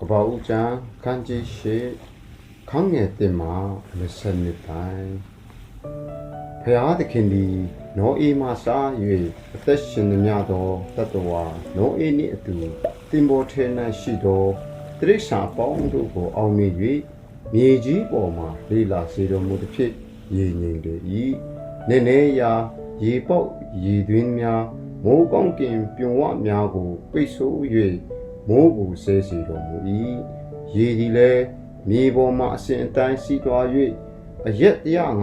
ကပ္ပဦးကျမ်းခန်းကြီးရှိခေါင်းငယ်တင်မှာ20နှစ်တိုင်းဖျားသခင်သည်နောအေမှစား၍အသက်ရှင်သမျှသောတတ္တဝါနောအေနှင့်အတူတင်ပေါ်ထဲ၌ရှိသောတိရစ္ဆာန်အပေါင်းတို့ကိုအောင်မြင်၍မြေကြီးပေါ်မှလေလာစေတော်မူသည်ဖြစ်ရည်ငြိမ်လေ၏နည်းနည်းရာရေပေါက်ရေသွင်းများမိုးကောင်းကင်ပြွန်ဝများကိုပိတ်ဆို့၍ မိုးကိုဆဲစီတော်မူ၏ရေဒီလည်းမြေပေါ်မှအစဉ်အတိုင်းစီးသွား၍အရက်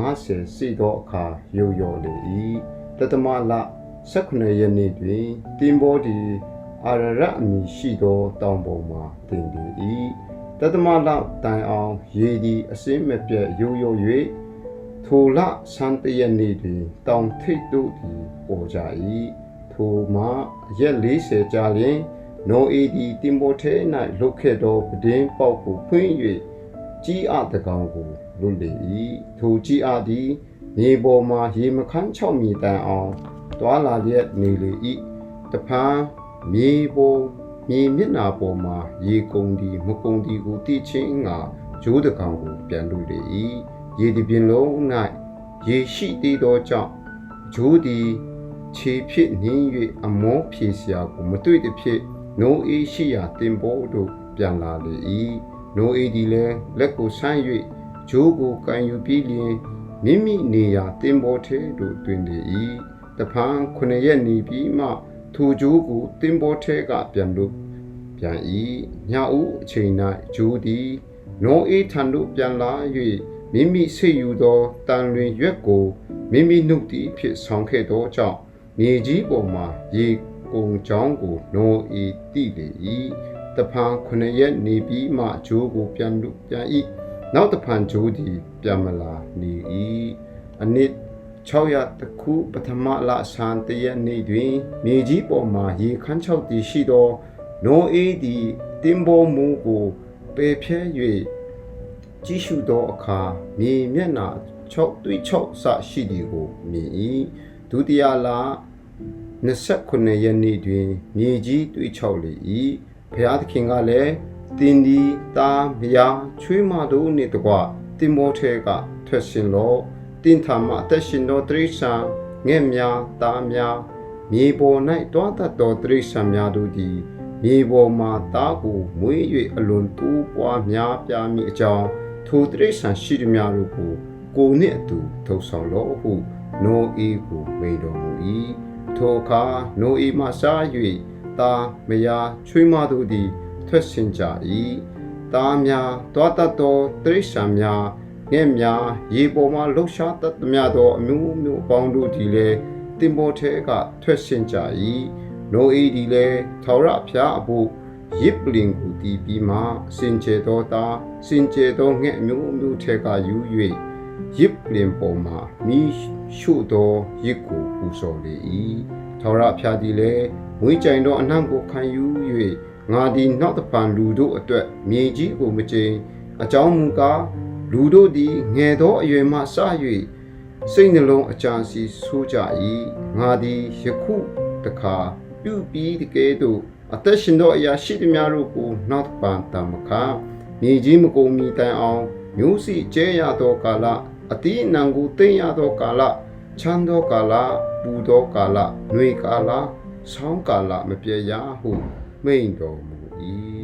150စီသောအခါရုပ်ရော်လေ၏တသမလ18ရက်နေ့တွင်တင်ဘောဒီအာရရအမည်ရှိသောတောင်ပေါ်မှတင်လေ၏တသမလတိုင်အောင်ရေဒီအစင်းမပြတ်ရုပ်ရော်၍ထိုလဆန်းတရက်နေ့တွင်တောင်ထိပ်တို့သည်ပေါ်ကြ၏ထိုမှအရက်40ကြာလျင် နောအေဒီတင်ပေါ်ထဲ၌လုတ်ခဲ့သောပဒင်းပေါက်ကိုဖွင့်၍ကြီးအတကောင်ကိုလွတ်လေ၏ထိုကြီးအသည်မြေပေါ်မှရေမခန်း၆မြေတန်အောင်တွာလာလျက်နေလေ၏တဖန်မြေပေါ်မြေမျက်နာပေါ်မှရေကုန်သည်မကုန်သည်ကိုသိချင်းငါဂျိုးတကောင်ကိုပြန်လွတ်လေ၏ရေဒီပြင်လုံး၌ရေရှိသေးသောကြောင့်ဂျိုးသည်ခြေဖြစ်နင်း၍အမောဖြေစရာကိုမတွေ့သည်ဖြစ် နိုအေးရှိရာတင်ဘောတို့ပြန်လာလေ၏နိုအေးဒီလည်းလက်ကိုဆမ်း၍ဂျိုးကိုကန်ယူပြီးလျင်မိမိနေရာတင်ဘောထဲသို့တွင်လေ၏တဖန်ခုနှစ်ရက်နေပြီးမှထိုဂျိုးကိုတင်ဘောထဲကပြန်လို့ပြန်၏ညဦးအချိန်၌ဂျိုးသည်နိုအေးထံသို့ပြန်လာ၍မိမိဆိတ်ယူသောတန်လွင်ရွက်ကိုမိမိနှုတ်သည်ဖြစ်ဆောင်ခဲ့သောကြောင့်မြေကြီးပေါ်မှရေ ကုံချောင်းကိုနိုဤတိလေ၏တဖန်ခုနှစ်ရက်နေပြီးမှဂျိုးကိုပြန်လူပြန်၏နောက်တဖန်ဂျိုးသည်ပြန်မလာနေ၏အနစ်600တခုပထမလဆန်တရက်နေ့တွင်မြေကြီးပေါ်မှရေခမ်းချောက်တည်ရှိသောနိုအေးသည်တင်ပေါ်မူကိုပေဖြဲ၍ကြည့်ရှုသောအခါမြေမျက်နှာ6တွေ့6ဆရှိသည်ကိုမြင်၏ဒုတိယလ 29ရက်နေ့တွင်မြေကြီးတွေ့ချောက်လေ၏ဘုရားသခင်ကလည်းတင်ဒီတာမယားချွေးမတို့နှင့်တကွတင်မောထဲကထွက်ရှင်လောတင်ထာမအသက်ရှင်သောတိရစ္ဆာန်ငဲ့များတာများမြေပေါ်၌တွားတတ်သောတိရစ္ဆာန်များတို့သည်မြေပေါ်မှာတားကိုမွေး၍အလွန်တိုးပွားများပြားမိအကြောင်းထိုတိရစ္ဆာန်ရှိသည်များတို့ကိုကိုနှင့်အတူထုတ်ဆောင်လောဟုနောအေးကိုမိန်တော်မူ၏ ထိုအခါနိုအေးမှစား၍တာမယားချွေးမတို့သည် ထွက်ဆင်ကြ၏တာများတွားတတ်သောတရိษံများငဲ့များရေပေါ်မှလှုပ်ရှားတတ်သမျှသောအမျိုးမျိုးအပေါင်းတို့သည်လည်းတင်ပေါ်ထဲကထွက်ဆင်ကြ၏နိုအေးသည်လည်းထာဝရဘုရားအဖို့ရစ်ပလင်ကိုတီးပြီးမှစင်ကြယ်သောသားစင်ကြယ်သောငှက်အမျိုးမျိုးထဲကယူ၍ ရစ်ပလင်ပေါ်မှမိရှုသောရစ်ကိုပူဇော်လေ၏ထာဝရဘုရားသည်လည်းမွေးကြိမ်သောအနှံ့ကိုခံယူ၍ငါသည်နောက်တပံလူတို့အတွက်မြေကြီးကိုမကျိန်အကြောင်းမူကားလူတို့သည်ငယ်သောအရွယ်မှစ၍စိတ်နှလုံးအကြံစီဆိုးကြ၏ငါသည်ယခုတခါပြုပြီးတကယ်သို့အသက်ရှင်သောအရာရှိသည်များတို့ကိုနောက်ပန်တမခမြေကြီးမကုန်မီတိုင်အောင် မျိုးစီကျဲရသောကာလအတိအနံကိုသိမ့်ရသောကာလချမ်းသောကာလပူသောကာလနှွေကာလဆောင်းကာလမပြေရဟုမိန်တော်မူ၏